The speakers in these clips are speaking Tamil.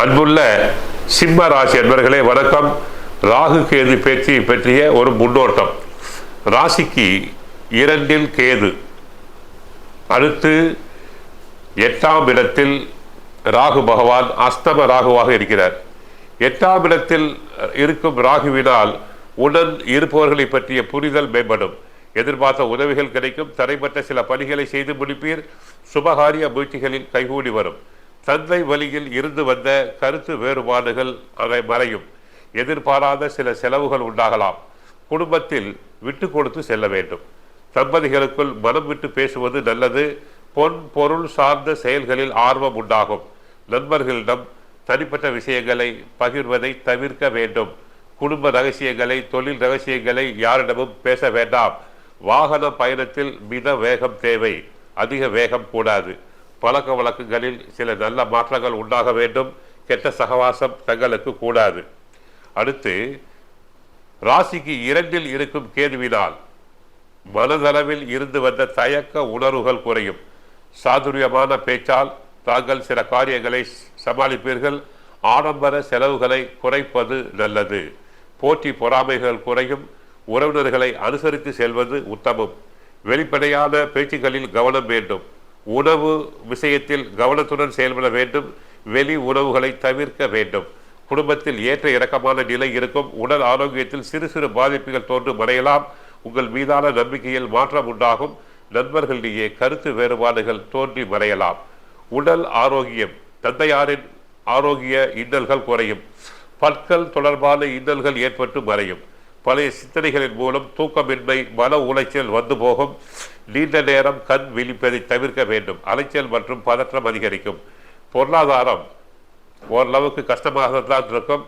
அன்புள்ள சிம்ம ராசி அன்பர்களே வணக்கம். ராகு கேது பேச்சு பற்றிய ஒரு முன்னோட்டம் ராசிக்கு இரண்டில் கேது. அடுத்து எட்டாம் இடத்தில் ராகு பகவான் அஸ்தம ராகுவாக இருக்கிறார். எட்டாம் இடத்தில் இருக்கும் ராகுவினால் உடன் இருப்பவர்களை பற்றிய புரிதல் மேம்படும். எதிர்பார்த்த உதவிகள் கிடைக்கும். தடைப்பட்ட சில பணிகளை செய்து முடிப்பீர். சுபகாரிய முயற்சிகளில் கைகூடி வரும். தந்தை வழியில் இருந்து வந்த கருத்து வேறுபாடுகள் அதை மறையும். எதிர்பாராத சில செலவுகள் உண்டாகலாம். குடும்பத்தில் விட்டு கொடுத்து செல்ல வேண்டும். தம்பதிகளுக்குள் மனம் விட்டு பேசுவது நல்லது. பொன் பொருள் சார்ந்த செயல்களில் ஆர்வம் உண்டாகும். நண்பர்களிடம் தனிப்பட்ட விஷயங்களை பகிர்வதை தவிர்க்க வேண்டும். குடும்ப ரகசியங்களை தொழில் ரகசியங்களை யாரிடமும் பேச வேண்டாம். வாகன பயணத்தில் மித வேகம் தேவை. அதிக வேகம் கூடாது. பழக்க வழக்கங்களில் சில நல்ல மாற்றங்கள் உண்டாக வேண்டும். கெட்ட சகவாசம் தங்களுக்கு கூடாது. அடுத்து ராசிக்கு இரண்டில் இருக்கும் கேதுவினால் மனதளவில் இருந்து வந்த தயக்க உணர்வுகள் குறையும். சாதுரியமான பேச்சால் தாங்கள் சில காரியங்களை சமாளிப்பீர்கள். ஆடம்பர செலவுகளை குறைப்பது நல்லது. போட்டி பொறாமைகள் குறையும். உறவினர்களை அனுசரித்து செல்வது உத்தமம். வெளிப்படையான பேச்சுகளில் கவனம் வேண்டும். உணவு விஷயத்தில் கவனத்துடன் செயல்பட வேண்டும் வெளி உணவுகளை தவிர்க்க வேண்டும். குடும்பத்தில் ஏற்ற இறக்கமான நிலை இருக்கும் உடல் ஆரோக்கியத்தில் சிறு சிறு பாதிப்புகள் தோன்றும் அடையலாம் உங்கள் மீதான நம்பிக்கையில் மாற்றம் உண்டாகும். நண்பர்களிடையே கருத்து வேறுபாடுகள் தோன்றி மறையலாம் உடல் ஆரோக்கியம் தந்தையாரின் ஆரோக்கிய இன்னல்கள் குறையும். பற்கள் தொடர்பான இன்னல்கள் ஏற்பட்டு மறையும். பழைய சிந்தனைகளின் மூலம் தூக்கமின்மை மன உளைச்சல் வந்து போகும். நீண்ட நேரம் கண் விழிப்பதை தவிர்க்க வேண்டும். அலைச்சல் மற்றும் பதற்றம் அதிகரிக்கும். பொருளாதாரம் ஓரளவுக்கு கஷ்டமாக தான் இருக்கும்.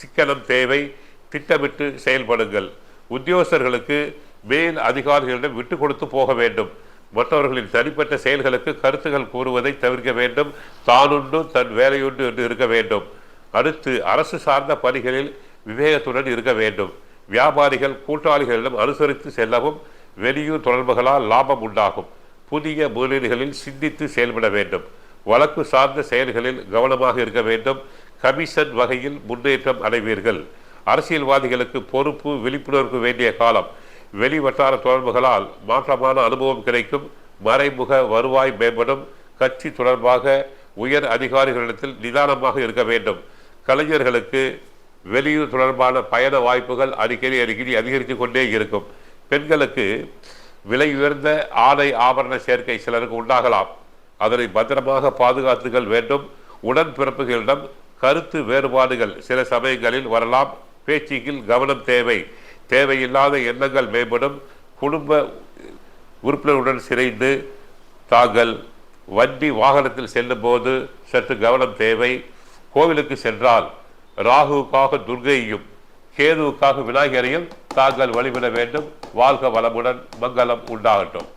சிக்கனம் தேவை. திட்டமிட்டு செயல்படுங்கள். உத்தியோகஸ்தர்களுக்கு மேல் அதிகாரிகளிடம் விட்டு கொடுத்து போக வேண்டும். மற்றவர்களின் தனிப்பட்ட செயல்களுக்கு கருத்துகள் கூறுவதை தவிர்க்க வேண்டும். தானுண்டு தன் வேலையுண்டு என்று இருக்க வேண்டும். அடுத்து அரசு சார்ந்த பணிகளில் விவேகத்துடன் இருக்க வேண்டும். வியாபாரிகள் கூட்டாளிகளிடம் அனுசரித்து செல்லவும் வெளியூர் தொடர்புகளால் லாபம் உண்டாகும். புதிய முதலீடுகளில் சிந்தித்து செயல்பட வேண்டும். வழக்கு சார்ந்த செயல்களில் கவனமாக இருக்க வேண்டும். கமிஷன் வகையில் முன்னேற்றம் அடைவீர்கள். அரசியல்வாதிகளுக்கு பொறுப்பு விழிப்புணர்வு வேண்டிய காலம். வெளி வட்டார தொடர்புகளால் மாற்றமான அனுபவம் கிடைக்கும். மறைமுக வருவாய் மேம்படும். கட்சி தொடர்பாக உயர் அதிகாரிகளிடத்தில் நிதானமாக இருக்க வேண்டும். கலைஞர்களுக்கு வெளியூர் தொடர்பான பயண வாய்ப்புகள் அடிக்கடி அடிக்கடி அதிகரித்து கொண்டே இருக்கும். பெண்களுக்கு விலை உயர்ந்த ஆடை ஆபரண சேர்க்கை சிலருக்கு உண்டாகலாம். அதனை பத்திரமாக பாதுகாத்துகள் வேண்டும். உடன்பிறப்புகளிடம் கருத்து வேறுபாடுகள் சில சமயங்களில் வரலாம். பேச்சுக்கில் கவனம் தேவை. தேவையில்லாத எண்ணங்கள் மேம்படும். குடும்ப உறுப்பினருடன் சிறைந்து தாங்கள் வண்டி வாகனத்தில் செல்லும் போது சற்று கவனம் தேவை. கோவிலுக்கு சென்றால் ராகுவுக்காக துர்கையையும் கேதுவுக்காக விநாயகரையும் தாங்கள் வழிபட வேண்டும். வாழ்க வளமுடன் மங்களம் உண்டாகட்டும்.